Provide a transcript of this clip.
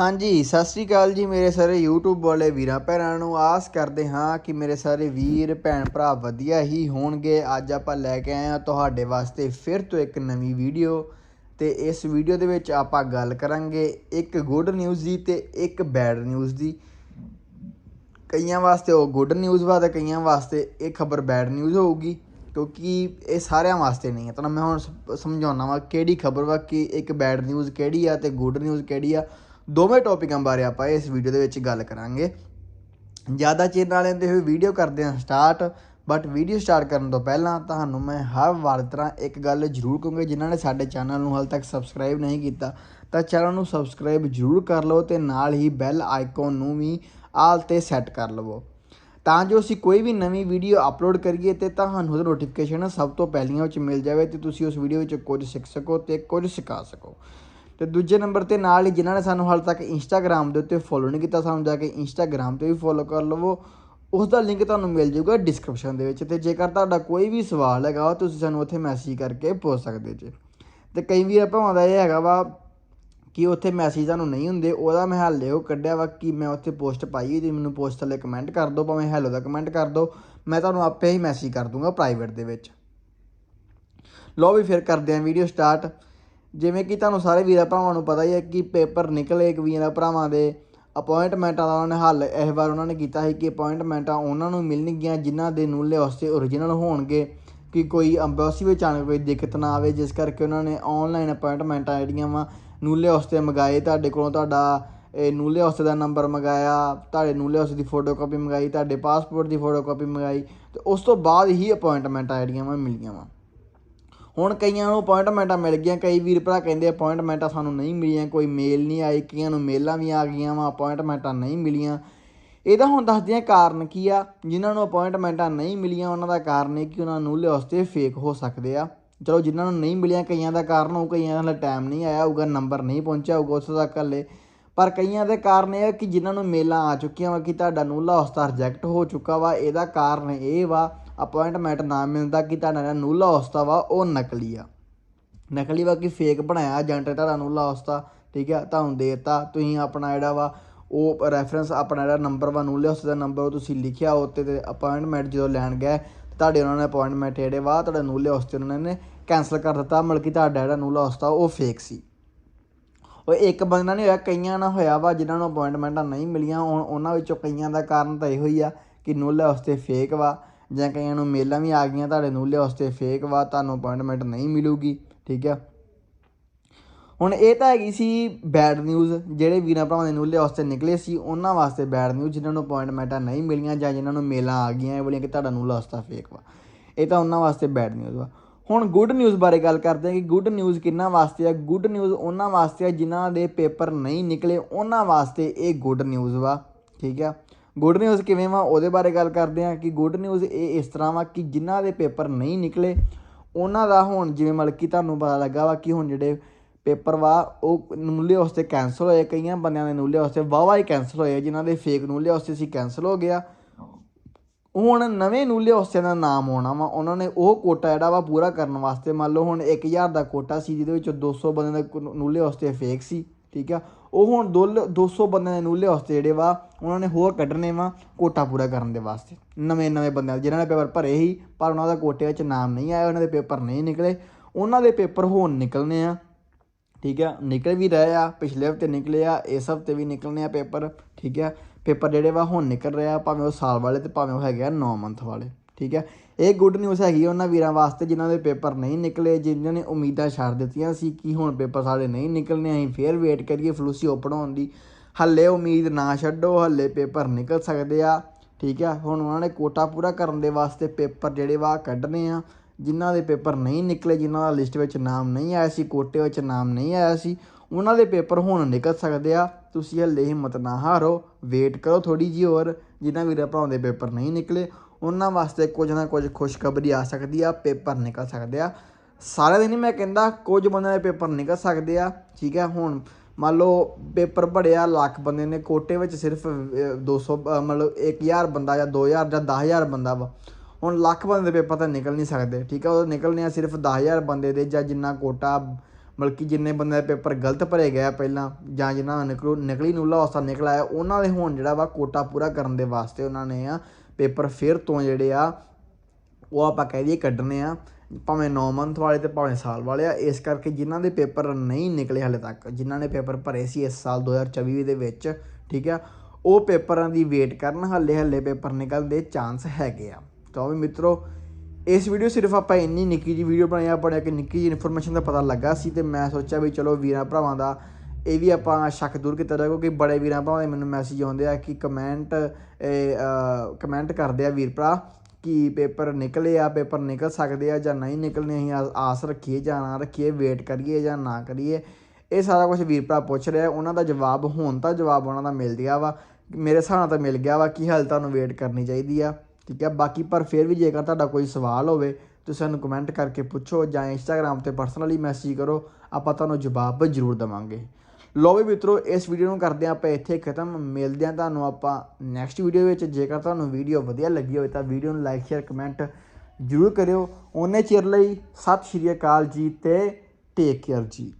ਹਾਂਜੀ, ਸਤਿ ਸ੍ਰੀ ਅਕਾਲ ਜੀ ਮੇਰੇ ਸਾਰੇ YouTube ਵਾਲੇ ਵੀਰਾਂ ਭੈਣਾਂ ਨੂੰ। ਆਸ ਕਰਦੇ ਹਾਂ ਕਿ ਮੇਰੇ ਸਾਰੇ ਵੀਰ, ਭੈਣ ਭਰਾ ਵਧੀਆ ਹੀ ਹੋਣਗੇ। ਅੱਜ ਆਪਾਂ ਲੈ ਕੇ ਆਏ ਹਾਂ ਤੁਹਾਡੇ ਵਾਸਤੇ ਫਿਰ ਤੋਂ ਇੱਕ ਨਵੀਂ ਵੀਡੀਓ ਤੇ ਇਸ ਵੀਡੀਓ ਦੇ ਵਿੱਚ ਆਪਾਂ ਗੱਲ ਕਰਾਂਗੇ ਇੱਕ ਗੁੱਡ ਨਿਊਜ਼ ਦੀ ਤੇ ਇੱਕ ਬੈਡ ਨਿਊਜ਼ ਦੀ। ਕਈਆਂ ਵਾਸਤੇ ਉਹ ਗੁੱਡ ਨਿਊਜ਼ ਵਾ ਤੇ ਕਈਆਂ ਵਾਸਤੇ ਇਹ ਖਬਰ ਬੈਡ ਨਿਊਜ਼ ਹੋਊਗੀ ਕਿਉਂਕਿ ਇਹ ਸਾਰਿਆਂ ਵਾਸਤੇ ਨਹੀਂ ਹੈ। ਤਾਂ ਮੈਂ ਹੁਣ ਸ- ਸਮਝਾਉਣਾ ਵਾ ਕਿਹੜੀ ਖਬਰ ਵਾ ਕਿ ਇੱਕ ਬੈਡ ਨਿਊਜ਼ ਕਿਹੜੀ ਆ ਤੇ ਗੁੱਡ ਨਿਊਜ਼ ਕਿਹੜੀ ਆ। ਦੋਵੇਂ ਟੌਪਿਕਾਂ ਬਾਰੇ ਆਪਾਂ ਇਸ ਵੀਡੀਓ ਦੇ ਵਿੱਚ ਗੱਲ ਕਰਾਂਗੇ। ਜ਼ਿਆਦਾ ਚਿਰ ਨਾਲ ਲੈਂਦੇ ਹੋਏ ਵੀਡੀਓ ਕਰਦੇ ਹਾਂ ਸਟਾਰਟ ਬਟ ਵੀਡੀਓ ਸਟਾਰਟ ਕਰਨ ਤੋਂ ਪਹਿਲਾਂ ਤੁਹਾਨੂੰ ਮੈਂ ਹਰ ਵਾਰ ਤਰ੍ਹਾਂ ਇੱਕ ਗੱਲ ਜ਼ਰੂਰ ਕਹੂੰਗਾ, ਜਿਨ੍ਹਾਂ ਨੇ ਸਾਡੇ ਚੈਨਲ ਨੂੰ ਹਾਲ ਤੱਕ ਸਬਸਕ੍ਰਾਈਬ ਨਹੀਂ ਕੀਤਾ, ਤਾਂ ਚੈਨਲ ਨੂੰ ਸਬਸਕ੍ਰਾਈਬ ਜ਼ਰੂਰ ਕਰ ਲਓ ਤੇ ਨਾਲ ਹੀ ਬੈਲ ਆਈਕਨ ਨੂੰ ਵੀ ਆਲ ਤੇ ਸੈੱਟ ਕਰ ਲਵੋ। ਤਾਂ ਜੋ ਅਸੀਂ ਕੋਈ ਵੀ ਨਵੀਂ ਵੀਡੀਓ ਅਪਲੋਡ ਕਰੀਏ ਤੇ ਤੁਹਾਨੂੰ ਉਹਦੀ ਨੋਟੀਫਿਕੇਸ਼ਨ ਸਭ ਤੋਂ ਪਹਿਲੀਆਂ ਵਿੱਚ ਮਿਲ ਜਾਵੇ ਤੇ ਤੁਸੀਂ ਉਸ ਵੀਡੀਓ ਵਿੱਚ ਕੁਝ ਸਿੱਖ ਸਕੋ ਤੇ ਕੁਝ ਸਿਖਾ ਸਕੋ। ਤੇ ਦੂਜੇ ਨੰਬਰ ਤੇ ਨਾਲ ਹੀ ਜਿਨ੍ਹਾਂ ਨੇ ਸਾਨੂੰ ਹਾਲ ਤੱਕ ਇੰਸਟਾਗ੍ਰam ਦੇ ਉੱਤੇ ਫੋਲੋ ਨਹੀਂ ਕੀਤਾ, ਸਾਨੂੰ ਜਾ ਕੇ ਇੰਸਟਾਗ੍ਰam ਤੇ ਵੀ ਫੋਲੋ ਕਰ ਲਵੋ। ਉਸ ਦਾ ਲਿੰਕ ਤੁਹਾਨੂੰ ਮਿਲ ਜਾਊਗਾ ਡਿਸਕ੍ਰਿਪਸ਼ਨ ਦੇ ਵਿੱਚ ਤੇ ਜੇਕਰ ਤੁਹਾਡਾ ਕੋਈ ਵੀ ਸਵਾਲ ਹੈਗਾ ਤੁਸੀਂ ਸਾਨੂੰ ਉੱਥੇ ਮੈਸੇਜ ਕਰਕੇ ਪੁੱਛ ਸਕਦੇ ਜੇ। ਤੇ ਕਈ ਵੀਰ ਭਾਵਾਂ ਦਾ ਇਹ ਹੈਗਾ ਵਾ ਕਿ ਉੱਥੇ ਮੈਸੇਜ ਤੁਹਾਨੂੰ ਨਹੀਂ ਹੁੰਦੇ, ਉਹਦਾ ਮੈਂ ਹਾਲੇ ਉਹ ਕੱਢਿਆ ਵਾ ਕਿ ਮੈਂ ਉੱਥੇ ਪੋਸਟ ਪਾਈ ਹੋਈ ਤੇ ਮੈਨੂੰ ਪੋਸਟ ਥੱਲੇ ਕਮੈਂਟ ਕਰ ਦਿਓ, ਭਾਵੇਂ ਹੈਲੋ ਦਾ ਕਮੈਂਟ ਕਰ ਦਿਓ, ਮੈਂ ਤੁਹਾਨੂੰ ਆਪੇ ਹੀ ਮੈਸੇਜ ਕਰ ਦੂੰਗਾ ਪ੍ਰਾਈਵੇਟ ਦੇ ਵਿੱਚ। ਲੋ ਵੀ ਫਿਰ ਕਰਦੇ ਆਂ ਵੀਡੀਓ ਸਟਾਰਟ ਜਿਵੇਂ ਕਿ ਤੁਹਾਨੂੰ ਸਾਰੇ ਵੀਰਾਂ ਭਰਾਵਾਂ ਨੂੰ ਪਤਾ ਹੀ ਹੈ ਕਿ ਪੇਪਰ ਨਿਕਲੇ ਇੱਕ ਵੀਰਾਂ ਭਰਾਵਾਂ ਦੇ ਅਪਾਇੰਟਮੈਂਟਾਂ ਦਾ ਉਹਨਾਂ ਨੇ ਹੱਲ, ਇਸ ਵਾਰ ਉਹਨਾਂ ਨੇ ਕੀਤਾ ਸੀ ਕਿ ਅਪਾਇੰਟਮੈਂਟਾਂ ਉਹਨਾਂ ਨੂੰ ਮਿਲਣਗੀਆਂ ਜਿਨ੍ਹਾਂ ਦੇ ਨੂਲੇ ਉਸਤੇ ਓਰੀਜਨਲ ਹੋਣਗੇ ਕਿ ਕੋਈ ਅੰਬੈਸੀ ਵਿੱਚ ਆਣ ਕੋਈ ਦਿੱਕਤ ਨਾ ਆਵੇ, ਜਿਸ ਕਰਕੇ ਉਹਨਾਂ ਨੇ ਆਨਲਾਈਨ ਅਪਾਇੰਟਮੈਂਟਾਂ ਜਿਹੜੀਆਂ ਵਾ ਨੂਲੇ ਉਸਤੇ ਮੰਗਾਏ, ਤੁਹਾਡੇ ਕੋਲੋਂ ਤੁਹਾਡਾ ਇਹ ਨੂਲੇ ਉਸਤੇ ਦਾ ਨੰਬਰ ਮੰਗਾਇਆ, ਤੁਹਾਡੇ ਨੂਲੇ ਉਸਤੇ ਦੀ ਫੋਟੋਕਾਪੀ ਮੰਗਾਈ, ਤੁਹਾਡੇ ਪਾਸਪੋਰਟ ਦੀ ਫੋਟੋਕਾਪੀ ਮੰਗਾਈ ਤੇ ਉਸ ਤੋਂ ਬਾਅਦ ਹੀ ਅਪਾਇੰਟਮੈਂਟਾਂ ਜਿਹੜੀਆਂ ਵਾ ਮਿਲੀਆਂ ਵਾ। ਹੁਣ ਕਈਆਂ ਨੂੰ ਅਪਾਇੰਟਮੈਂਟਾਂ ਮਿਲ ਗਈਆਂ, ਕਈ ਵੀਰ ਭਰਾ ਕਹਿੰਦੇ ਅਪਾਇੰਟਮੈਂਟਾਂ ਸਾਨੂੰ ਨਹੀਂ ਮਿਲੀਆਂ, ਕੋਈ ਮੇਲ ਨਹੀਂ ਆਈ, ਕਈਆਂ ਨੂੰ ਮੇਲਾਂ ਵੀ ਆ ਗਈਆਂ ਵਾ ਅਪਾਇੰਟਮੈਂਟਾਂ ਨਹੀਂ ਮਿਲੀਆਂ। ਇਹਦਾ ਹੁਣ ਦੱਸਦੇ ਆ ਕਾਰਨ ਕੀ ਆ, ਜਿਨ੍ਹਾਂ ਨੂੰ ਅਪਾਇੰਟਮੈਂਟਾਂ ਨਹੀਂ ਮਿਲੀਆਂ, ਉਹਨਾਂ ਦਾ ਕਾਰਨ ਇਹ ਕਿ ਉਹਨਾਂ ਨੂੰ ਲਿਆਸਤੇ ਫੇਕ ਹੋ ਸਕਦੇ ਆ। ਚਲੋ, ਜਿਨ੍ਹਾਂ ਨੂੰ ਨਹੀਂ ਮਿਲੀਆਂ, ਕਈਆਂ ਦਾ ਕਾਰਨ ਉਹ ਕਈਆਂ ਦਾ ਟਾਈਮ ਨਹੀਂ ਆਇਆ ਹੋਊਗਾ ਨੰਬਰ ਨਹੀਂ ਪਹੁੰਚਿਆ ਹੋਊਗਾ ਉਸ ਤੱਕ ਹਲੇ। ਪਰ ਕਈਆਂ ਦੇ ਕਾਰਨ ਇਹ ਆ ਕਿ ਜਿਨ੍ਹਾਂ ਨੂੰ ਮੇਲਾਂ ਆ ਚੁੱਕੀਆਂ ਵਾ, ਕਿ ਤੁਹਾਡਾ ਨੂਲਾ ਉਸਤਾ ਰਿਜੈਕਟ ਹੋ ਚੁੱਕਾ ਵਾ, ਇਹਦਾ ਕਾਰਨ ਇਹ ਵਾ ਅਪਾਇੰਟਮੈਂਟ ਨਾ ਮਿਲਦਾ ਕਿ ਤੁਹਾਡਾ ਜਿਹੜਾ ਨੂਲਾ ਹੌਸਤਾ ਵਾ, ਉਹ ਨਕਲੀ ਆ। ਨਕਲੀ ਵਾ ਕਿ ਫੇਕ ਬਣਾਇਆ ਏਜੰਟ ਤੁਹਾਡਾ ਨੂਲਾ ਹੌਸਤਾ ਠੀਕ ਆ? ਤੁਹਾਨੂੰ ਦੇਤਾ, ਤੁਸੀਂ ਆਪਣਾ ਜਿਹੜਾ ਵਾ, ਉਹ ਰੈਫਰੈਂਸ ਆਪਣਾ ਜਿਹੜਾ ਨੰਬਰ ਵਾ ਨੂਲੇ ਹੌਸਤੇ ਦਾ ਨੰਬਰ ਉਹ ਤੁਸੀਂ ਲਿਖਿਆ ਉੱਤੇ ਤੇ ਅਪਾਇੰਟਮੈਂਟ ਜਦੋਂ ਲੈਣ ਗਏ, ਤੁਹਾਡੇ ਉਹਨਾਂ ਨੇ ਅਪਾਇੰਟਮੈਂਟ ਜਿਹੜੇ ਵਾ, ਤੁਹਾਡੇ ਨੂਲੇ ਉਸਤੇ ਉਹਨਾਂ ਨੇ ਕੈਨਸਲ ਕਰ ਦਿੱਤਾ, ਮਤਲਬ ਕਿ ਤੁਹਾਡਾ ਜਿਹੜਾ ਨੂਲਾ ਹੌਸਤਾ ਉਹ ਫੇਕ ਸੀ। ਉਹ ਇੱਕ ਬੰਦੇ ਨਾਲ ਨਹੀਂ ਹੋਇਆ, ਕਈਆਂ ਨਾਲ ਹੋਇਆ ਵਾ, ਜਿਨ੍ਹਾਂ ਨੂੰ ਅਪਾਇੰਟਮੈਂਟਾਂ ਨਹੀਂ ਮਿਲੀਆਂ ਹੁਣ ਉਹਨਾਂ ਵਿੱਚੋਂ ਕਈਆਂ ਦਾ ਕਾਰਨ ਤਾਂ ਇਹੋ ਹੀ ਆ ਕਿ ਨੂਲੇ ਉਸਤੇ ਫੇਕ ਵਾ। ਜਾਂ ਕਈਆਂ ਨੂੰ ਮੇਲਾਂ ਵੀ ਆ ਗਈਆਂ ਤੁਹਾਡੇ ਨੂਲੇ ਵਾਸਤੇ ਫੇਕ ਵਾ ਤੁਹਾਨੂੰ ਅਪਾਇੰਟਮੈਂਟ ਨਹੀਂ ਮਿਲੂਗੀ, ਠੀਕ ਆ? ਹੁਣ ਇਹ ਤਾਂ ਹੈਗੀ ਸੀ ਬੈਡ ਨਿਊਜ਼ ਜਿਹੜੇ ਵੀਰਾਂ ਭਰਾਵਾਂ ਦੇ ਨੂਲੇ ਵਾਸਤੇ ਨਿਕਲੇ ਸੀ, ਉਹਨਾਂ ਵਾਸਤੇ ਬੈਡ ਨਿਊਜ਼ ਜਿਨ੍ਹਾਂ ਨੂੰ ਅਪਾਇੰਟਮੈਂਟਾਂ ਨਹੀਂ ਮਿਲੀਆਂ ਜਾਂ ਜਿਨ੍ਹਾਂ ਨੂੰ ਮੇਲਾਂ ਆ ਗਈਆਂ, ਇਹ ਵਾਲੀਆਂ ਕਿ ਤੁਹਾਡਾ ਨੂਲਾ ਵਾਸਤਾ ਫੇਕ ਵਾ। ਇਹ ਤਾਂ ਉਹਨਾਂ ਵਾਸਤੇ ਬੈਡ ਨਿਊਜ਼ ਵਾ। ਹੁਣ ਗੁੱਡ ਨਿਊਜ਼ ਬਾਰੇ ਗੱਲ ਕਰਦੇ ਹਾਂ ਕਿ ਗੁੱਡ ਨਿਊਜ਼ ਕਿੰਨਾ ਵਾਸਤੇ ਆ? ਗੁੱਡ ਨਿਊਜ਼ ਉਹਨਾਂ ਵਾਸਤੇ ਆ ਜਿਨ੍ਹਾਂ ਦੇ ਪੇਪਰ ਨਹੀਂ ਨਿਕਲੇ, ਉਹਨਾਂ ਵਾਸਤੇ ਇਹ ਗੁੱਡ ਨਿਊਜ਼ ਵਾ, ਠੀਕ ਆ? ਗੁੱਡ ਨਿਊਜ਼ ਕਿਵੇਂ ਵਾ? ਉਹਦੇ ਬਾਰੇ ਗੱਲ ਕਰਦੇ ਹਾਂ ਕਿ ਗੁੱਡ ਨਿਊਜ਼ ਇਹ ਇਸ ਤਰ੍ਹਾਂ ਵਾ ਕਿ ਜਿਨ੍ਹਾਂ ਦੇ ਪੇਪਰ ਨਹੀਂ ਨਿਕਲੇ, ਉਹਨਾਂ ਦਾ ਹੁਣ ਜਿਵੇਂ ਮਤਲਬ ਕਿ ਤੁਹਾਨੂੰ ਪਤਾ ਲੱਗਾ ਵਾ ਕਿ ਹੁਣ ਜਿਹੜੇ ਪੇਪਰ ਵਾ, ਉਹ ਨੂਲੇ ਵਾਸਤੇ ਕੈਨਸਲ ਹੋਏ, ਕਈਆਂ ਬੰਦਿਆਂ ਦੇ ਨੂਲੇ ਵਾਸਤੇ ਵਾਵਾ ਹੀ ਕੈਨਸਲ ਹੋਏ ਜਿਨ੍ਹਾਂ ਦੇ ਫੇਕ ਨੂਲੇ ਵਾਸਤੇ ਸੀ ਕੈਨਸਲ ਹੋ ਗਿਆ। ਹੁਣ ਨਵੇਂ ਨੂਲੇ ਵਾਸਤੇ ਦਾ ਨਾਮ ਆਉਣਾ ਵਾ, ਉਹਨਾਂ ਨੇ ਉਹ ਕੋਟਾ ਜਿਹੜਾ ਵਾ ਪੂਰਾ ਕਰਨ ਵਾਸਤੇ, ਮੰਨ ਲਓ ਹੁਣ 1000 ਦਾ ਕੋਟਾ ਸੀ, ਜਿਹਦੇ ਵਿੱਚ 200 ਬੰਦੇ ਦੇ ਨੂਲੇ ਵਾਸਤੇ ਫੇਕ ਸੀ। ਠੀਕ ਆ? ਉਹ ਹੁਣ ਦੋ- 200 ਬੰਦਿਆਂ ਦੇ ਨੂਲੇ ਵਾਸਤੇ ਜਿਹੜੇ ਵਾ ਉਹਨਾਂ ਨੇ ਹੋਰ ਕੱਢਣੇ ਵਾ ਕੋਟਾ ਪੂਰਾ ਕਰਨ ਦੇ ਵਾਸਤੇ। ਨਵੇਂ ਨਵੇਂ ਬੰਦਿਆਂ ਦੇ, ਜਿਨ੍ਹਾਂ ਨੇ ਪੇਪਰ ਭਰੇ ਸੀ ਪਰ ਉਹਨਾਂ ਦਾ ਕੋਟੇ ਵਿੱਚ ਨਾਮ ਨਹੀਂ ਆਇਆ ਉਹਨਾਂ ਦੇ ਪੇਪਰ ਨਹੀਂ ਨਿਕਲੇ। ਉਹਨਾਂ ਦੇ ਪੇਪਰ ਹੁਣ ਨਿਕਲਨੇ ਆ। ਠੀਕ ਆ? ਨਿਕਲ ਵੀ ਰਹੇ ਆ ਪਿਛਲੇ ਹਫ਼ਤੇ ਨਿਕਲੇ ਆ ਇਸ ਹਫ਼ਤੇ ਵੀ ਨਿਕਲਨੇ ਆ ਪੇਪਰ। ਠੀਕ ਆ? ਪੇਪਰ ਜਿਹੜੇ ਵਾ ਹੁਣ ਨਿਕਲ ਰਿਹਾ ਭਾਵੇਂ ਉਹ ਸਾਲ ਵਾਲੇ ਤੇ ਭਾਵੇਂ ਉਹ ਹੈਗੇ ਆ 9 ਮੰਥ ਵਾਲੇ। ਠੀਕ ਹੈ। ਇਹ ਗੁੱਡ ਨਿਊਜ਼ ਹੈਗੀ ਉਹਨਾਂ ਵੀਰਾਂ ਵਾਸਤੇ ਜਿਨ੍ਹਾਂ ਦੇ ਪੇਪਰ ਨਹੀਂ ਨਿਕਲੇ, ਜਿਨ੍ਹਾਂ ਨੇ ਉਮੀਦਾਂ ਛੱਡ ਦਿੱਤੀਆਂ ਸੀ ਕਿ ਹੁਣ ਪੇਪਰ ਸਾਡੇ ਨਹੀਂ ਨਿਕਲਨੇ ਅਸੀਂ ਫੇਰ ਵੇਟ ਕਰੀਏ ਫਲੂਸੀ ਓਪਨ ਹੋਣ ਦੀ। ਹੱਲੇ ਉਮੀਦ ਨਾ ਛੱਡੋ, ਹੱਲੇ ਪੇਪਰ ਨਿਕਲ ਸਕਦੇ ਆ, ਠੀਕ ਆ ਹੁਣ ਉਹਨਾਂ ਨੇ ਕੋਟਾ ਪੂਰਾ ਕਰਨ ਦੇ ਵਾਸਤੇ ਪੇਪਰ ਜਿਹੜੇ ਵਾ ਕੱਢਨੇ ਆ। ਜਿਨ੍ਹਾਂ ਦੇ ਪੇਪਰ ਨਹੀਂ ਨਿਕਲੇ, ਜਿਨ੍ਹਾਂ ਦਾ ਲਿਸਟ ਵਿੱਚ ਨਾਮ ਨਹੀਂ ਆਇਆ ਸੀ, ਕੋਟੇ ਵਿੱਚ ਨਾਮ ਨਹੀਂ ਆਇਆ ਸੀ, ਉਹਨਾਂ ਦੇ ਪੇਪਰ ਹੁਣ ਨਿਕਲ ਸਕਦੇ ਆ। ਤੁਸੀਂ ਹੱਲੇ ਹਿੰਮਤ ਨਾ ਹਾਰੋ ਵੇਟ ਕਰੋ ਥੋੜੀ ਜਿਹੀ ਹੋਰ, ਜਿਨ੍ਹਾਂ ਵੀਰਾਂ ਭਰਾਵਾਂ ਦੇ ਪੇਪਰ ਨਹੀਂ ਨਿਕਲੇ। ਉਹਨਾਂ ਵਾਸਤੇ ਕੁਝ ਨਾ ਕੁਝ ਖੁਸ਼ਖਬਰੀ ਆ ਸਕਦੀ ਆ ਪੇਪਰ ਨਿਕਲ ਸਕਦੇ ਆ। ਸਾਰੇ ਦਿਨ ਹੀ ਮੈਂ ਕਹਿੰਦਾ ਕੁਝ ਬੰਦਿਆਂ ਦੇ ਪੇਪਰ ਨਿਕਲ ਸਕਦੇ ਆ ਠੀਕ ਹੈ ਹੁਣ ਮੰਨ ਲਓ ਪੇਪਰ ਭੜਿਆ ਲੱਖ ਬੰਦੇ ਨੇ ਕੋਟੇ ਵਿੱਚ ਸਿਰਫ ਅਹ, 200 ਅਹ, ਮਤਲਬ 1000 ਬੰਦਾ ਜਾਂ 2000 ਜਾਂ 10000 ਬੰਦਾ ਵਾ। ਹੁਣ ਲੱਖ ਬੰਦੇ ਦੇ ਪੇਪਰ ਤਾਂ ਨਿਕਲ ਨਹੀਂ ਸਕਦੇ ਠੀਕ ਆ? ਉਹ ਨਿਕਲਨੇ ਆ ਸਿਰਫ 10000 ਬੰਦੇ ਦੇ ਜਾਂ ਜਿੰਨਾ ਕੋਟਾ ਬਲਕਿ ਜਿੰਨੇ ਬੰਦੇ ਦਾ ਪੇਪਰ ਗਲਤ ਭਰੇ ਗਿਆ ਪਹਿਲਾਂ ਜਾਂ ਜਿਨ੍ਹਾਂ ਦਾ ਨਿਕਲੂ, ਨਕਲੀ ਨੂਲਾ ਹੌਸਲਾ ਨਿਕਲ ਆਇਆ, ਉਹਨਾਂ ਦੇ ਹੁਣ ਜਿਹੜਾ ਵਾ ਕੋਟਾ ਪੂਰਾ ਕਰਨ ਦੇ ਵਾਸਤੇ ਉਹਨਾਂ ਨੇ ਆ ਪੇਪਰ ਫਿਰ ਤੋਂ ਜਿਹੜੇ ਆ, ਉਹ ਆਪਾਂ ਕਹਿ ਦਈਏ ਕੱਢਣੇ ਆ, ਭਾਵੇਂ 9 ਮੰਥ ਵਾਲੇ ਤੇ ਭਾਵੇਂ ਸਾਲ ਵਾਲੇ ਆ, ਇਸ ਕਰਕੇ ਜਿਨ੍ਹਾਂ ਦੇ ਪੇਪਰ ਨਹੀਂ ਨਿਕਲੇ ਹਲੇ ਤੱਕ, ਜਿਨ੍ਹਾਂ ਨੇ ਪੇਪਰ ਭਰੇ ਸੀ ਇਸ ਸਾਲ 2024 ਦੇ ਵਿੱਚ, ਠੀਕ ਆ, ਉਹ ਪੇਪਰਾਂ ਦੀ ਵੇਟ ਕਰਨ ਹੱਲੇ ਹੱਲੇ ਪੇਪਰ ਨਿਕਲਣ ਦੇ ਚਾਂਸ ਹੈਗੇ ਆ। ਤਾਂ ਵੀ ਮਿੱਤਰੋ ਇਸ ਵੀਡੀਓ ਸਿਰਫ ਆਪਾਂ ਇੰਨੀ ਨਿੱਕੀ ਜੀ ਵੀਡੀਓ ਬਣਾਈ ਆਪਾਂ ਇੱਕ ਨਿੱਕੀ ਜੀ ਇਨਫੋਰਮੇਸ਼ਨ ਦਾ ਪਤਾ ਲੱਗਾ ਸੀ ਤੇ ਮੈਂ ਸੋਚਿਆ ਵੀ ਚਲੋ ਵੀਰਾਂ ਭਰਾਵਾਂ ਦਾ ਇਹ ਵੀ ਆਪਾਂ ਸ਼ੱਕ ਦੂਰ ਕੀਤਾ ਜਾਵੇ ਕਿਉਂਕਿ ਬੜੇ ਵੀਰਾਂ ਭਰਾਵਾਂ ਦੇ ਮੈਨੂੰ ਮੈਸੇਜ ਆਉਂਦੇ ਆ ਕਿ ਕਮੈਂਟ ਕਮੈਂਟ ਕਰਦੇ ਆ ਵੀਰ ਭਰਾ ਕਿ ਪੇਪਰ ਨਿਕਲੇ ਆ, ਪੇਪਰ ਨਿਕਲ ਸਕਦੇ ਆ ਜਾਂ ਨਹੀਂ ਨਿਕਲਨੇ ਅਸੀਂ ਆ- ਆਸ ਰੱਖੀਏ ਜਾਂ ਨਾ ਰੱਖੀਏ ਵੇਟ ਕਰੀਏ ਜਾਂ ਨਾ ਕਰੀਏ। ਇਹ ਸਾਰਾ ਕੁਝ ਵੀਰ ਭਰਾ ਪੁੱਛ ਰਿਹਾ, ਉਹਨਾਂ ਦਾ ਜਵਾਬ ਹੁਣ ਤਾਂ ਜਵਾਬ ਉਹਨਾਂ ਦਾ ਮਿਲ ਗਿਆ ਵਾ, ਮੇਰੇ ਹਿਸਾਬ ਨਾਲ ਤਾਂ ਮਿਲ ਗਿਆ ਵਾ ਕਿ ਹਾਲ ਤੁਹਾਨੂੰ ਵੇਟ ਕਰਨੀ ਚਾਹੀਦੀ ਆ। ਠੀਕ ਹੈ? ਬਾਕੀ ਪਰ ਫਿਰ ਵੀ ਜੇਕਰ ਤੁਹਾਡਾ ਕੋਈ ਸਵਾਲ ਹੋਵੇ, ਤੁਸੀਂ ਸਾਨੂੰ ਕਮੈਂਟ ਕਰਕੇ ਪੁੱਛੋ ਜਾਂ ਇੰਸਟਾਗ੍ਰam ਤੇ ਪਰਸਨਲੀ ਮੈਸੇਜ ਕਰੋ, ਆਪਾਂ ਤੁਹਾਨੂੰ ਜਵਾਬ ਜ਼ਰੂਰ ਦੇਵਾਂਗੇ। ਲੋ ਵੀ ਮਿੱਤਰੋ, ਇਸ ਵੀਡੀਓ ਨੂੰ ਕਰਦੇ ਆਪਾਂ ਇੱਥੇ ਖਤਮ। ਮਿਲਦੇ ਹਾਂ ਤੁਹਾਨੂੰ ਆਪਾਂ ਨੈਕਸਟ ਵੀਡੀਓ ਵਿੱਚ। ਜੇਕਰ ਤੁਹਾਨੂੰ ਵੀਡੀਓ ਵਧੀਆ ਲੱਗੀ ਹੋਵੇ ਤਾਂ ਵੀਡੀਓ ਨੂੰ ਲਾਈਕ ਸ਼ੇਅਰ ਕਮੈਂਟ ਜ਼ਰੂਰ ਕਰਿਓ। ਉਹਨੇ ਚਿਰ ਲਈ ਸਤਿ ਸ਼੍ਰੀ ਅਕਾਲ ਜੀ ਤੇ ਟੇਕ ਕੇਅਰ ਜੀ।